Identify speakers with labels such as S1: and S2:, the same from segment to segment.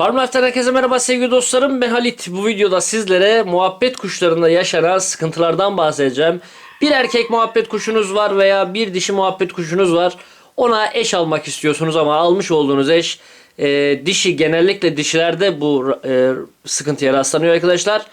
S1: Farmlife'den herkese merhaba sevgili dostlarım. Ben Halit. Bu videoda sizlere muhabbet kuşlarında yaşanan sıkıntılardan bahsedeceğim. Bir erkek muhabbet kuşunuz var veya bir dişi muhabbet kuşunuz var. Ona eş almak istiyorsunuz ama almış olduğunuz eş e, dişi genellikle dişilerde bu e, sıkıntıya rastlanıyor arkadaşlar.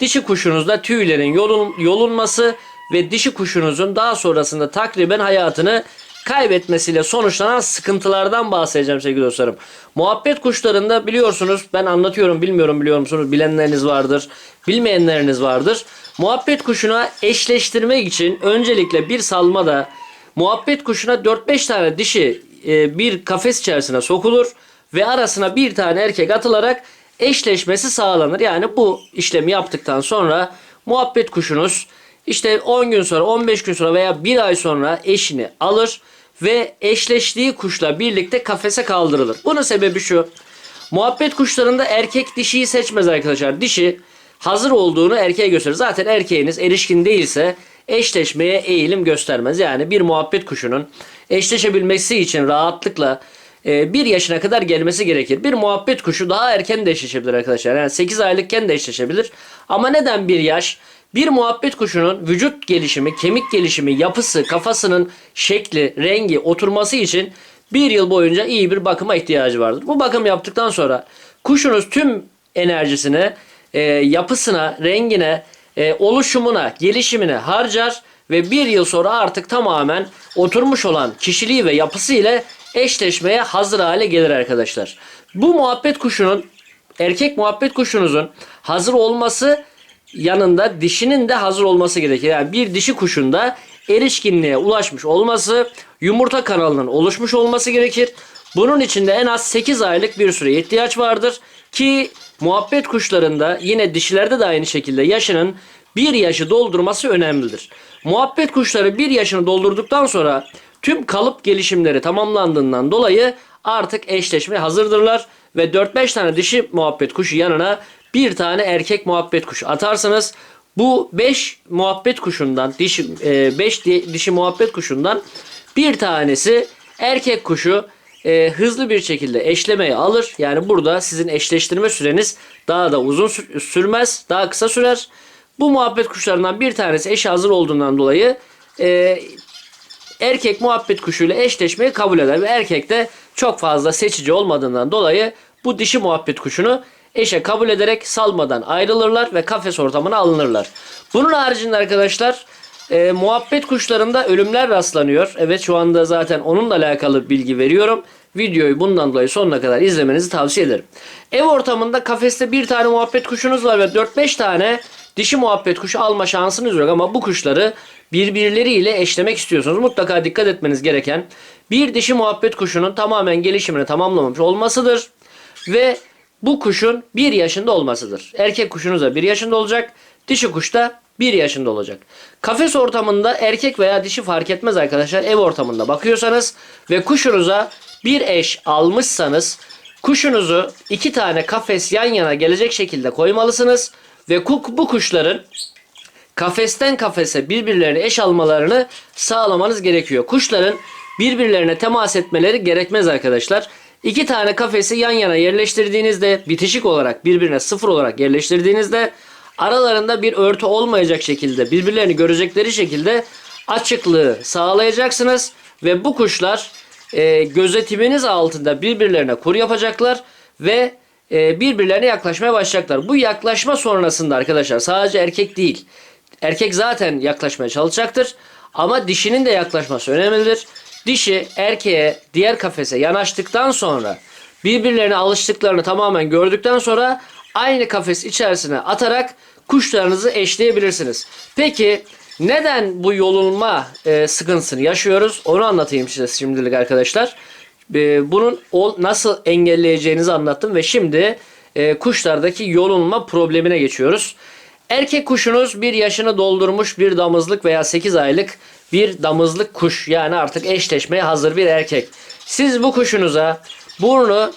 S1: Dişi kuşunuzda tüylerin yolun, yolunması ve dişi kuşunuzun daha sonrasında takriben hayatını kaybetmesiyle sonuçlanan sıkıntılardan bahsedeceğim sevgili dostlarım. Muhabbet kuşlarında biliyorsunuz ben anlatıyorum bilmiyorum biliyor musunuz bilenleriniz vardır bilmeyenleriniz vardır. Muhabbet kuşuna eşleştirmek için öncelikle bir salmada muhabbet kuşuna 4-5 tane dişi e, bir kafes içerisine sokulur ve arasına bir tane erkek atılarak eşleşmesi sağlanır. Yani bu işlemi yaptıktan sonra muhabbet kuşunuz işte 10 gün sonra 15 gün sonra veya 1 ay sonra eşini alır ve eşleştiği kuşla birlikte kafese kaldırılır. Bunun sebebi şu. Muhabbet kuşlarında erkek dişiyi seçmez arkadaşlar. Dişi hazır olduğunu erkeğe gösterir. Zaten erkeğiniz erişkin değilse eşleşmeye eğilim göstermez. Yani bir muhabbet kuşunun eşleşebilmesi için rahatlıkla e, bir yaşına kadar gelmesi gerekir. Bir muhabbet kuşu daha erken de eşleşebilir arkadaşlar. Yani 8 aylıkken de eşleşebilir. Ama neden bir yaş? Bir muhabbet kuşunun vücut gelişimi, kemik gelişimi, yapısı, kafasının şekli, rengi, oturması için bir yıl boyunca iyi bir bakıma ihtiyacı vardır. Bu bakım yaptıktan sonra kuşunuz tüm enerjisini e, yapısına, rengine, e, oluşumuna, gelişimine harcar ve bir yıl sonra artık tamamen oturmuş olan kişiliği ve yapısı ile eşleşmeye hazır hale gelir arkadaşlar. Bu muhabbet kuşunun erkek muhabbet kuşunuzun hazır olması yanında dişinin de hazır olması gerekir. Yani bir dişi kuşunda erişkinliğe ulaşmış olması, yumurta kanalının oluşmuş olması gerekir. Bunun için de en az 8 aylık bir süre ihtiyaç vardır ki muhabbet kuşlarında yine dişilerde de aynı şekilde yaşının bir yaşı doldurması önemlidir. Muhabbet kuşları bir yaşını doldurduktan sonra tüm kalıp gelişimleri tamamlandığından dolayı artık eşleşmeye hazırdırlar ve 4-5 tane dişi muhabbet kuşu yanına bir tane erkek muhabbet kuşu atarsınız. Bu 5 muhabbet kuşundan dişi 5 dişi muhabbet kuşundan bir tanesi erkek kuşu e, hızlı bir şekilde eşlemeye alır. Yani burada sizin eşleştirme süreniz daha da uzun sür- sürmez, daha kısa sürer. Bu muhabbet kuşlarından bir tanesi eşi hazır olduğundan dolayı e, erkek muhabbet kuşuyla eşleşmeyi kabul eder ve erkek de çok fazla seçici olmadığından dolayı bu dişi muhabbet kuşunu eşe kabul ederek salmadan ayrılırlar ve kafes ortamına alınırlar. Bunun haricinde arkadaşlar e, muhabbet kuşlarında ölümler rastlanıyor. Evet şu anda zaten onunla alakalı bilgi veriyorum. Videoyu bundan dolayı sonuna kadar izlemenizi tavsiye ederim. Ev ortamında kafeste bir tane muhabbet kuşunuz var ve 4-5 tane dişi muhabbet kuşu alma şansınız yok ama bu kuşları birbirleriyle eşlemek istiyorsunuz. Mutlaka dikkat etmeniz gereken bir dişi muhabbet kuşunun tamamen gelişimini tamamlamamış olmasıdır. Ve bu kuşun bir yaşında olmasıdır. Erkek kuşunuz da bir yaşında olacak. Dişi kuş da bir yaşında olacak. Kafes ortamında erkek veya dişi fark etmez arkadaşlar. Ev ortamında bakıyorsanız ve kuşunuza bir eş almışsanız kuşunuzu iki tane kafes yan yana gelecek şekilde koymalısınız. Ve bu kuşların kafesten kafese birbirlerine eş almalarını sağlamanız gerekiyor. Kuşların birbirlerine temas etmeleri gerekmez arkadaşlar. İki tane kafesi yan yana yerleştirdiğinizde bitişik olarak birbirine sıfır olarak yerleştirdiğinizde aralarında bir örtü olmayacak şekilde birbirlerini görecekleri şekilde açıklığı sağlayacaksınız ve bu kuşlar e, gözetiminiz altında birbirlerine kur yapacaklar ve e, birbirlerine yaklaşmaya başlayacaklar. Bu yaklaşma sonrasında arkadaşlar sadece erkek değil. Erkek zaten yaklaşmaya çalışacaktır. Ama dişinin de yaklaşması önemlidir. Dişi erkeğe diğer kafese yanaştıktan sonra birbirlerine alıştıklarını tamamen gördükten sonra aynı kafes içerisine atarak kuşlarınızı eşleyebilirsiniz. Peki neden bu yolunma e, sıkıntısını yaşıyoruz? Onu anlatayım size şimdilik arkadaşlar. E, bunun ol, nasıl engelleyeceğinizi anlattım ve şimdi e, kuşlardaki yolunma problemine geçiyoruz. Erkek kuşunuz bir yaşını doldurmuş bir damızlık veya 8 aylık bir damızlık kuş. Yani artık eşleşmeye hazır bir erkek. Siz bu kuşunuza burnu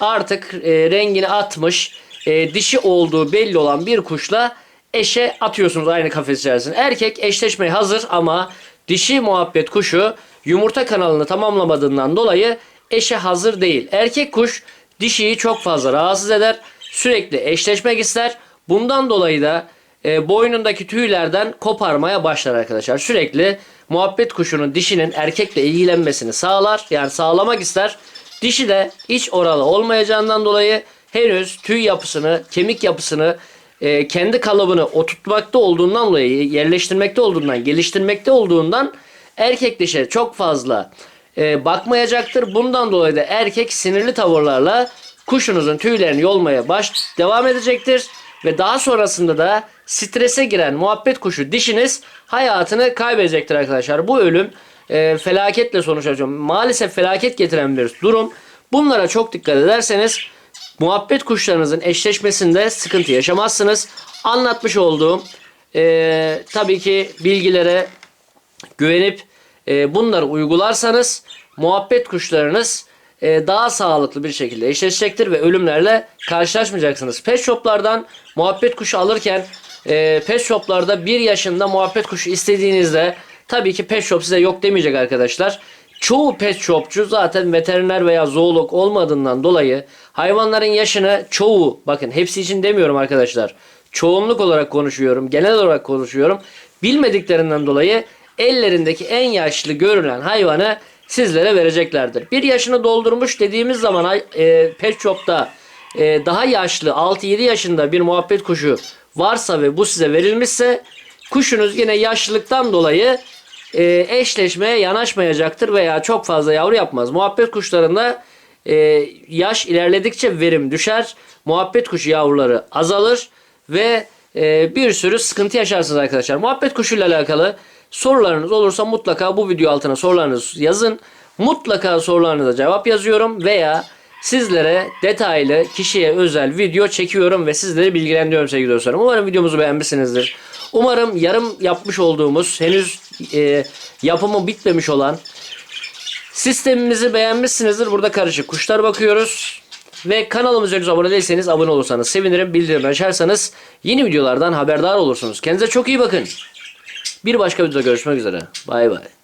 S1: artık e, rengini atmış e, dişi olduğu belli olan bir kuşla eşe atıyorsunuz aynı kafes içerisinde. Erkek eşleşmeye hazır ama dişi muhabbet kuşu yumurta kanalını tamamlamadığından dolayı eşe hazır değil. Erkek kuş dişiyi çok fazla rahatsız eder. Sürekli eşleşmek ister. Bundan dolayı da e, boynundaki tüylerden koparmaya başlar arkadaşlar. Sürekli muhabbet kuşunun dişinin erkekle ilgilenmesini sağlar. Yani sağlamak ister. Dişi de iç oralı olmayacağından dolayı henüz tüy yapısını, kemik yapısını e, kendi kalıbını oturtmakta olduğundan dolayı, yerleştirmekte olduğundan, geliştirmekte olduğundan erkek dişe çok fazla e, bakmayacaktır. Bundan dolayı da erkek sinirli tavırlarla kuşunuzun tüylerini yolmaya baş devam edecektir. Ve daha sonrasında da strese giren muhabbet kuşu dişiniz hayatını kaybedecektir arkadaşlar. Bu ölüm e, felaketle sonuçlanacak. Maalesef felaket getiren bir durum. Bunlara çok dikkat ederseniz muhabbet kuşlarınızın eşleşmesinde sıkıntı yaşamazsınız. Anlatmış olduğum e, tabii ki bilgilere güvenip e, bunları uygularsanız muhabbet kuşlarınız e, daha sağlıklı bir şekilde eşleşecektir ve ölümlerle karşılaşmayacaksınız. Pet shoplardan muhabbet kuşu alırken e, pet shoplarda 1 yaşında muhabbet kuşu istediğinizde tabii ki pet shop size yok demeyecek arkadaşlar. Çoğu pet shopçu zaten veteriner veya zoolog olmadığından dolayı hayvanların yaşını çoğu bakın hepsi için demiyorum arkadaşlar. Çoğunluk olarak konuşuyorum. Genel olarak konuşuyorum. Bilmediklerinden dolayı ellerindeki en yaşlı görülen hayvanı sizlere vereceklerdir. Bir yaşını doldurmuş dediğimiz zaman e, pet shop'ta e, daha yaşlı 6-7 yaşında bir muhabbet kuşu varsa ve bu size verilmişse kuşunuz yine yaşlılıktan dolayı e, eşleşmeye yanaşmayacaktır veya çok fazla yavru yapmaz. Muhabbet kuşlarında e, yaş ilerledikçe verim düşer. Muhabbet kuşu yavruları azalır ve e, bir sürü sıkıntı yaşarsınız arkadaşlar. Muhabbet kuşuyla alakalı sorularınız olursa mutlaka bu video altına sorularınızı yazın. Mutlaka sorularınıza cevap yazıyorum veya sizlere detaylı kişiye özel video çekiyorum ve sizleri bilgilendiriyorum sevgili dostlarım. Umarım videomuzu beğenmişsinizdir. Umarım yarım yapmış olduğumuz henüz e, yapımı bitmemiş olan sistemimizi beğenmişsinizdir. Burada karışık kuşlar bakıyoruz. Ve kanalımıza henüz abone değilseniz abone olursanız sevinirim. Bildirim açarsanız yeni videolardan haberdar olursunuz. Kendinize çok iyi bakın. Bir başka videoda görüşmek üzere. Bay bay.